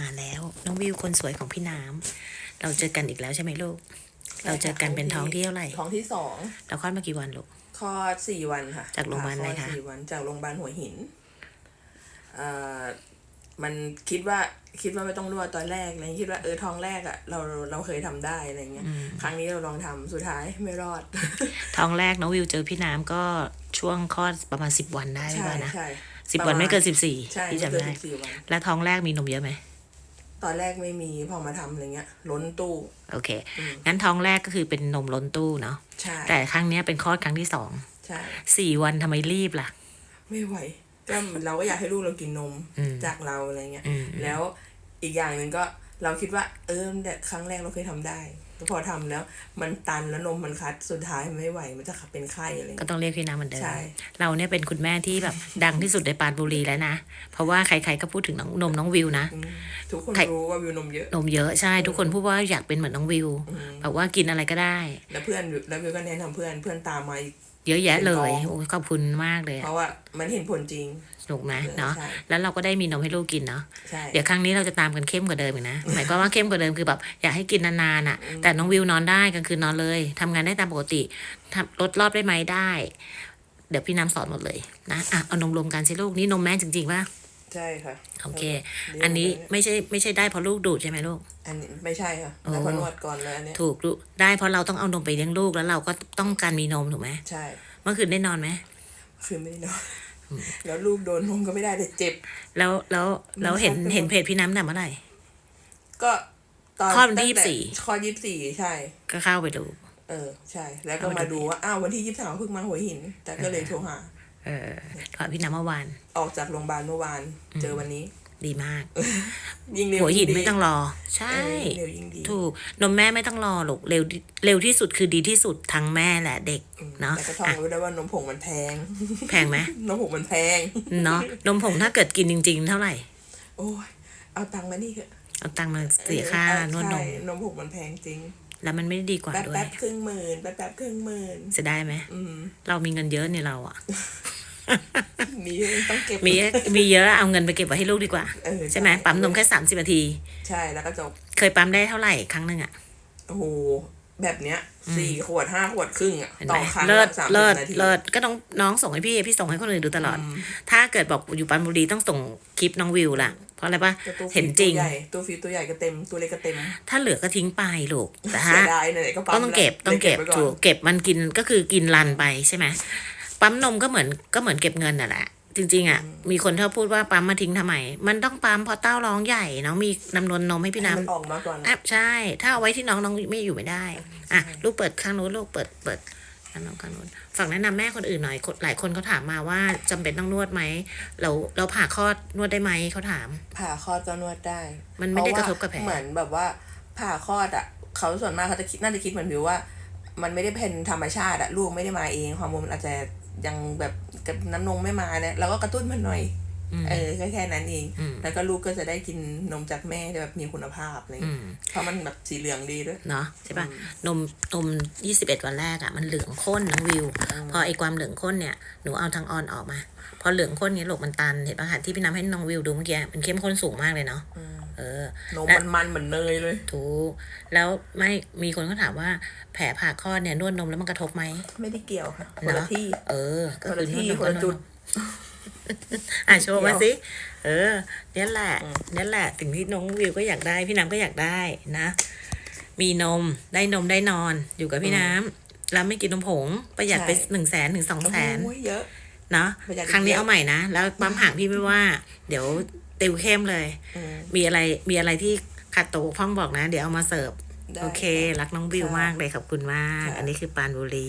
มาแล้ว น้องวิวคนสวยของพี่น้ำเราเจอกันอีกแล้วใช่ไหมลูก เราเจอกันเป็นท้องที่เท่าไหร่ท้องที่สองเราคลอดมากี่วันลูกคลอดสี่วันค่ะ จากโรงพยาบาลอะไรคะคลอดสี่วันจากโรงพยาบาลหัวหินเอ่อมันคิดว่าคิดว่าไม่ต้องนวดตอนแรกอะไรคิดว่าเออท้องแรกอะเราเราเคยทำได้อะไรเงี้ยครั้งนี้เราลองทำสุดท้ายไม่รอด ท้องแรกน้องวิวเจอพี่น้ำก็ช่วงคลอดประมาณสิบวันได้ไหมใช่วะนะใช่สิบวันไม่เกินสิบสี่ใช่พี่ไม่จำเกินได้สิบสี่วันและท้องแรกมีนมเยอะไหม ตอนแรกไม่มีพอมาทำอะไรเงี้ย ล้นตู้ โอเค งั้นท้องแรกก็คือเป็นนมล้นตู้เนาะใช่แต่ครั้งเนี้ยเป็นคลอดครั้งที่สองใช่สี่วันทำไมรีบล่ะ ไม่ไหวก็เราก็อยากให้ลูกเรากินนมอืมจากเราอะไรเงี้ยอืมแล้วอีกอย่างหนึ่งก็ เราคิดว่าเออแต่ครั้งแรกเราเคยทำได้พอทำแล้ว มันตันแล้วนมมันคัดสุดท้ายมันไม่ไหวมันจะเป็นไข้อะไรก็เงี้ยต้องเรียกพี่น้ำเหมือนเดิมใช่เราเนี่ยเป็นคุณแม่ที่แบบดังที่สุดในปรานบุรีแล้วนะ เพราะว่าใครๆก็พูดถึงน้องนมน้องวิวนะอืมทุกคนใครรู้ว่าวิวนมเยอะ นมเยอะใช่ทุกคนพูดว่าอยากเป็นเหมือนน้องวิวอืมแบบว่ากินอะไรก็ได้ แล้วเพื่อนแล้ววิวก็แนะนำเพื่อนเพื่อนตามมาอีก เยอะแยะเลยเป็นกองโอ้ยขอบคุณมากเลยเพราะว่ามันเห็นผลจริงถูกไหมเนาะใช่แล้วเราก็ได้มีนมให้ลูกกินเนาะใช่เดี๋ยวครั้งนี้เราจะตามกันเข้มกว่าเดิมอีกนะหมายความว่าเข้มกว่าเดิมคือแบบอยากให้กินนานๆอะ แต่น้องวิวนอนได้กลางคืนนอนเลยทำงานได้ตามปกติทำลดรอบได้ไหมได้ เดี๋ยวพี่น้ำสอนหมดเลยนะอะเอานมรวมกันสิลูกนี่นมแม่จริงๆป่ะใช่ค่ะโอเคเดี๋ยวอันนี้เดี๋ยวไม่ใช่ไม่ใช่ได้เพราะลูกดูดใช่ไหมลูก อันนี้ไม่ใช่ค่ะโอ้แล้วพอนวดก่อนเลยอันเนี้ยถูกลูกได้เพราะเราต้องเอานมไปเลี้ยงลูกแล้วเราก็ต้องการมีนมถูกไหมใช่เมื่อคืนได้นอนไหมคือไม่ได้นอนแล้วลูกโดนนมก็ไม่ได้แต่เจ็บ แล้วแล้วแล้วเห็นมันคัดไปหมดเห็นเพจพี่น้ำแต่เมื่อไหร่ก็ตอนคลอดวันที่ตั้งแต่24คลอดยี่สิบสี่ใช่ ก็เข้าไปดู เออ ใช่ แล้วก็เอามามาดูดูว่า อ้าว วันที่ยี่สิบสามเพิ่งมาหัวหิน แต่ก็เลยโทรหา เออถอดพี่น้ำเมื่อวาน ออกจากโรงพยาบาลเมื่อวาน เจอวันนี้ ดีมากยิ่งเร็วหัวหินยิ่ดีไม่ต้องรอ ใช่เออยิ่งเร็วยิ่งดีถูกนมแม่ไม่ต้องรอหรอกเร็วที่เร็วที่สุดคือดีที่สุดทั้งแม่และเด็กอืมเนาะแต่ก็ท่องอะไว้ด้วยว่านมผงมันแพง แพงไหมนมผงมันแพงเนาะนมผงถ้าเกิดกินจริง ๆ เท่าไหร่ โอ้ยเอาตังค์มานี่เถอะเอาตังค์มาเสียค่าเออนวดนใช่มนมผงมันแพงจริง แล้วมันไม่ได้ดีกว่าแป๊บด้วยแป๊บครึ่งหมื่นแป๊บแป๊บครึ่งหมื่นเสียดายไหมอืมเรามีเงินเยอะเนี่ยเราอะ มีต้องเก็บมีมีเยอะเอาเงินไปเก็บไว้ให้ลูกดีกว่า เออใช่ไหมปั๊มนมแค่สามสิบนาที ใช่แล้วก็จบเคยปั๊มได้เท่าไหร่ครั้งหนึ่งอะโอ้โหแบบเนี้ยสี่ขวดห้าขวดครึ่งอะเห็นต่ไหมอครั้งเลิศสามเลิศนาทีเลิศก็น้องน้องส่งให้พี่พี่ส่งให้คนอื่นดูตลอด ถ้าเกิดบอกอยู่ปันบุรีต้องส่งคลิปน้องวิวล่ะ เพราะอะไรปะแต่ตู้ฟิตเห็นจริงตัวใหญ่ตู้ฟิตตัวใหญ่ก็เต็มตัวเล็กก็เต็ม ถ้าเหลือก็ทิ้งไปลูกแต่เสีถ้ายดายไหนๆก็ปั๊มก็ต้องเก็บแล้วต้องเก็บไว้อนถูกเก็บมันกินก็คือกินรันไปใช่ไหม ปั๊มนมก็เหมือนก็เหมือนเก็บเงินน่ะแหละจริงๆอะมีคนชอบพูดว่าปั๊มมาทิ้งทำไม มันต้องปั๊มเพราะเต้าร้องใหญ่น้องมีน้ำนมนมให้พี่ให้น้ำมันออกมาก่อนอะใช่ ถ้าเอาไว้ที่น้องน้องไม่อยู่ไม่ได้ อะลูกเปิดข้างนู้นลูกเปิดเปิดข้างนู้นข้างนู้นฝั่งแนะนำแม่คนอื่นหน่อยคนหลายคนเขาถามมาว่าจำเป็นต้องนวดไหมเราเราผ่าคลอดนวดได้ไหมเขาถาม ผ่าคลอดก็นวดได้ มันไม่ได้เพกราระว่าทบกับแผลเหมือนแบบว่าผ่าคลอดอะเขาส่วนมากเขาจะคิดน่าจะคิดเหมือนวิวว่า มันไม่ได้เป็นธรรมชาติอะลูกไม่ได้มาเองฮอร์โมนมันอาจจะ ยังแบบกับน้ำนมไม่มาเนี่ยเราก็กระตุ้นมันหน่อยอืมเออแค่แค่นั้นเองอืมแล้วก็ลูกก็จะได้กินนมจากแม่ที่แบบมีคุณภาพอะไรอืเงี้ยมเพราะมันแบบสีเหลืองดีด้วยเนาะใช่ป่ะนมนมยี่สิบเอ็ดวันแรกอะมันเหลืองข้นน้องวิว พอไอความเหลืองข้นเนี่ยหนูเอาทางออนออกมา พอเหลืองข้นเนี้ยลูกมันตันเห็นป่ะคะที่พี่น้ำให้น้องวิวดูเมื่อกี้มันเข้มข้นสูงมากเลยเนาะ เออนมมันมันเหมือนเนยเลย ถูก แล้วไม่มีคนก็ถามว่าแผลผ่าคลอดเนี่ยนวดนมแล้วมันกระทบไหม ไม่ได้เกี่ยวค่ะคนเนละอะที่ เออก็คนคืละอนวดที่นมคนละจุดอะโชว์มาสิ เออเนี่ยแหละเนี่ยแหละสิ่งที่น้องวิวก็อยากได้ พี่น้ำก็อยากได้นะ มีนมได้นมได้นอนอยู่กับพี่น้ำแล้วไม่กินนมผงประหยัดไปใช่หนึ่งแสนถึงสองแสนโอ้ยเยอะเนาะประหยัดอีกครั้งนี้เยอะเอาใหม่นะ แล้วปั๊มห่างพี่ไม่ว่า เดี๋ยวติวเข้มเลยอื มมีอะไรมีอะไรที่ขัดตกบกพร่องบอกนะ เดี๋ยวเอามาเสิร์ฟ ได้โอเค ค่ะรักน้องวิวค่ะมากเลยขอบคุณมาก ค่ะ อันนี้คือปรานบุรี